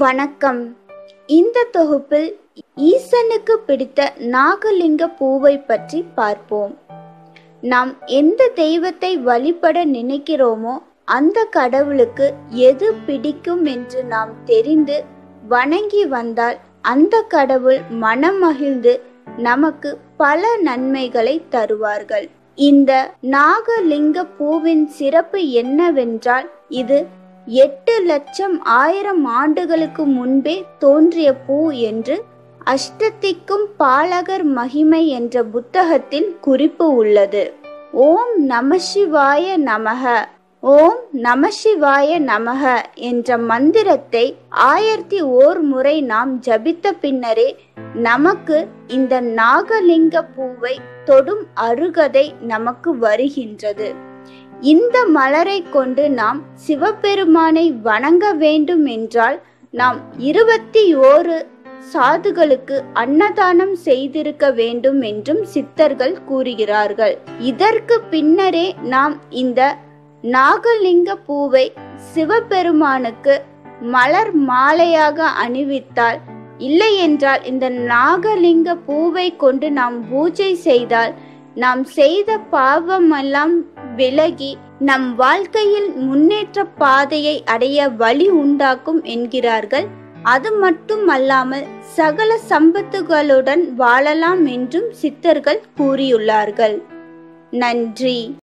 வணக்கம். இந்த தொகுப்பில் ஈசனுக்கு பிடித்த நாகலிங்க பூவை பற்றி பார்ப்போம். நாம் எந்த தெய்வத்தை வழிபட நினைக்கிறோமோ அந்த கடவுளுக்கு எது பிடிக்கும் என்று நாம் தெரிந்து வணங்கி வந்தால் அந்த கடவுள் மனம் மகிழ்ந்து நமக்கு பல நன்மைகளை தருவார்கள். இந்த நாகலிங்க பூவின் சிறப்பு என்னவென்றால் இது எட்டு லட்சம் ஆயிரம் ஆண்டுகளுக்கு முன்பே தோன்றிய பூ என்று அஷ்டத்திக்கும் பாலகர் மகிமை என்ற புத்தகத்தில் குறிப்பு உள்ளது. ஓம் நமசிவாய நமக ஓம் நமசிவாய நமக என்ற மந்திரத்தை ஆயிரத்தி ஓர் முறை நாம் ஜபித்த பின்னரே நமக்கு இந்த நாகலிங்க பூவை தொடும் அருகதை நமக்கு வருகின்றது. இந்த மலரை கொண்டு நாம் சிவபெருமானை வணங்க வேண்டும் என்றால் நாம் இருபத்தி ஓரு சாதுகளுக்கு அன்னதானம் செய்திருக்க வேண்டும் என்றும் சித்தர்கள் கூறுகிறார்கள். இதற்கு பின்னரே நாம் இந்த நாகலிங்க பூவை சிவபெருமானுக்கு மலர் மாலையாக அணிவித்தால் இல்லை என்றால் இந்த நாகலிங்க பூவை கொண்டு நாம் பூஜை செய்தால் நாம் செய்த பாவமெல்லாம் விலகி நம் வாழ்க்கையில் முன்னேற்ற பாதையை அடைய வழி உண்டாக்கும் என்கிறார்கள். அது மட்டும் அல்லாமல் சகல சம்பத்துகளுடன் வாழலாம் என்றும் சித்தர்கள் கூறியுள்ளார்கள். நன்றி.